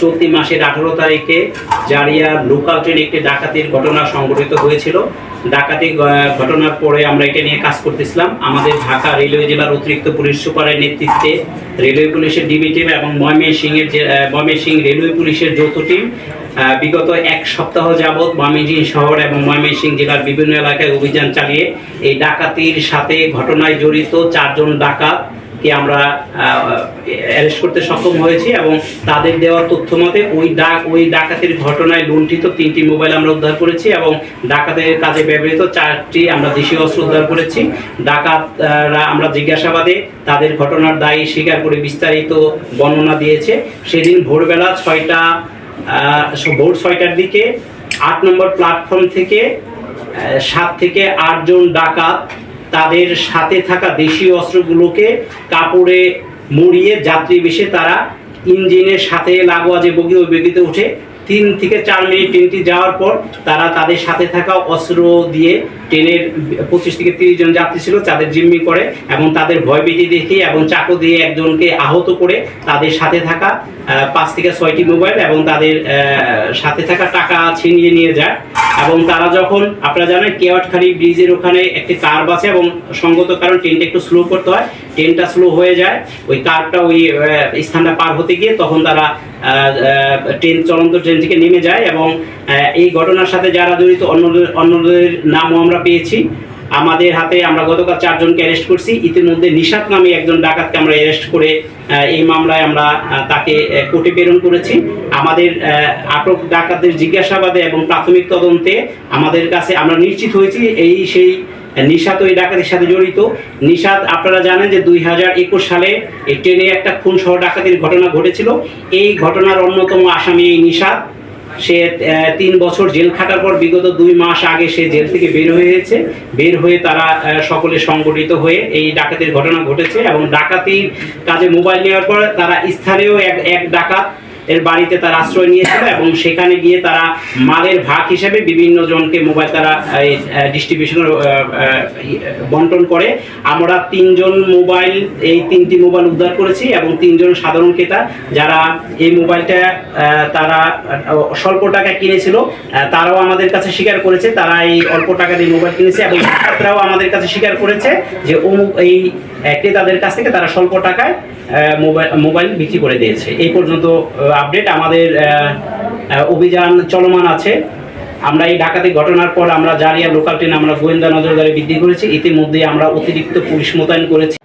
চলতি মাসের আঠারো তারিখে জারিয়া লোকাল ট্রেনে একটি ডাকাতির ঘটনা সংঘটিত হয়েছিল। ডাকাতি ঘটনার পরে আমরা এটা নিয়ে কাজ করতেছিলাম। আমাদের ঢাকা রেলওয়ে জেলার অতিরিক্ত পুলিশ সুপারের নেতৃত্বে রেলওয়ে পুলিশের ডিবি টিম এবং ময়মনসিংহের ময়মনসিংহ রেলওয়ে পুলিশের যৌথ টিম বিগত এক সপ্তাহ যাবৎ ময়মনসিংহ শহর এবং ময়মনসিংহ জেলার বিভিন্ন এলাকায় অভিযান চালিয়ে এই ডাকাতির সাথে ঘটনায় জড়িত চারজন ডাকাত কে আমরা অ্যারেস্ট করতে সক্ষম হয়েছি এবং তাদের দেওয়া তথ্য মতে ওই ডাক ওই ডাকাতির ঘটনায় লুণ্ঠিত তিনটি মোবাইল আমরা উদ্ধার করেছি এবং ডাকাতের কাজে ব্যবহৃত চারটি আমরা দেশীয় অস্ত্র উদ্ধার করেছি। ডাকাতরা আমরা জিজ্ঞাসাবাদে তাদের ঘটনার দায়ী স্বীকার করে বিস্তারিত বর্ণনা দিয়েছে। সেদিন ভোরবেলা ছয়টা ভোর ছয়টার দিকে আট নম্বর প্ল্যাটফর্ম থেকে সাত থেকে আটজন ডাকাত তাদের সাথে থাকা দেশীয় অস্ত্রগুলোকে কাপড়ে মুড়িয়ে যাত্রী বেশে তারা ইঞ্জিনের সাথে লাগোয়া যে বগি, ওই বগিতে উঠে তিন থেকে চার মিনিট ট্রেনটি যাওয়ার পর তারা তাদের সাথে থাকা অস্ত্র দিয়ে ট্রেনের পঁচিশ থেকে তিরিশ জন যাত্রী ছিল তাদের জিম্মি করে এবং তাদের ভয়ভীতি দেখে এবং চাকু দিয়ে একজনকে আহত করে তাদের সাথে থাকা পাঁচ থেকে ছয়টি মোবাইল এবং তাদের সাথে থাকা টাকা ছিনিয়ে নিয়ে যায়। এবং তারা যখন, আপনারা জানেন, কেওয়াটখালি ব্রিজের ওখানে একটি কার বাসে এবং সঙ্গত কারণ ট্রেনটা একটু স্লো করতে হয় ট্রেনটা স্লো হয়ে যায়, ওই কারটা ওই স্থানটা পার হতে গিয়ে তখন তারা ট্রেন চলন্ত ট্রেন থেকে নেমে যায় এবং এই ঘটনার সাথে যারা জড়িত, অন্যদের অন্যদের নামও আমরা পেয়েছি। আমাদের হাতে আমরা গতকাল চারজনকে অ্যারেস্ট করছি। ইতিমধ্যে নিশাত নামে একজন ডাকাতকে আমরা অ্যারেস্ট করে এই মামলায় আমরা তাকে কোর্টে প্রেরণ করেছি। আমাদের আটক ডাকাতদের জিজ্ঞাসাবাদে এবং প্রাথমিক তদন্তে আমাদের কাছে আমরা নিশ্চিত হয়েছি এই সেই নিশাত ওই ডাকাতির সাথে জড়িত। নিশাত, আপনারা জানেন যে দুই হাজার একুশ সালে এই ট্রেনে একটা খুন সহ ডাকাতির ঘটনা ঘটেছিল। এই ঘটনার অন্যতম আসামি এই নিশাত। সে তিন বছর জেল খাটার পর বিগত দুই মাস আগে সে জেল থেকে বের হয়েছে। বের হয়ে তারা সকলে সংগঠিত হয়ে এই ডাকাতির ঘটনা ঘটেছে এবং ডাকাতির কাজে মোবাইল নেওয়ার পর তারা স্থানীয় এক এক ডাকাত এর বাড়িতে তারা আশ্রয় নিয়েছিল এবং সেখানে গিয়ে তারা মালের ভাগ হিসেবে বিভিন্ন জনকে মোবাইল তারা ডিস্ট্রিবিউশনের বন্টন করে। আমরা তিনজন মোবাইল, এই তিনটি মোবাইল উদ্ধার করেছি এবং তিনজন সাধারণ ক্রেতা যারা এই মোবাইলটা তারা স্বল্প টাকা কিনেছিল তারাও আমাদের কাছে স্বীকার করেছে, তারা এই অল্প টাকা দিয়ে মোবাইল কিনেছে এবং ডাকাতরাও আমাদের কাছে স্বীকার করেছে যে অমুক এই ক্রেতাদের কাছ থেকে তারা স্বল্প টাকায় মোবাইল মোবাইল বিক্রি করে দিয়েছে। এই পর্যন্ত আপডেট আমাদের অভিযান চলমান আছে। আমরা এই ডাকাতি ঘটনার পর আমরা জারিয়া লোকাল ট্রেন আমরা গোয়েন্দা নজরদারি বৃদ্ধি করেছি। ইতিমধ্যে আমরা অতিরিক্ত পুলিশ মোতায়েন করেছি।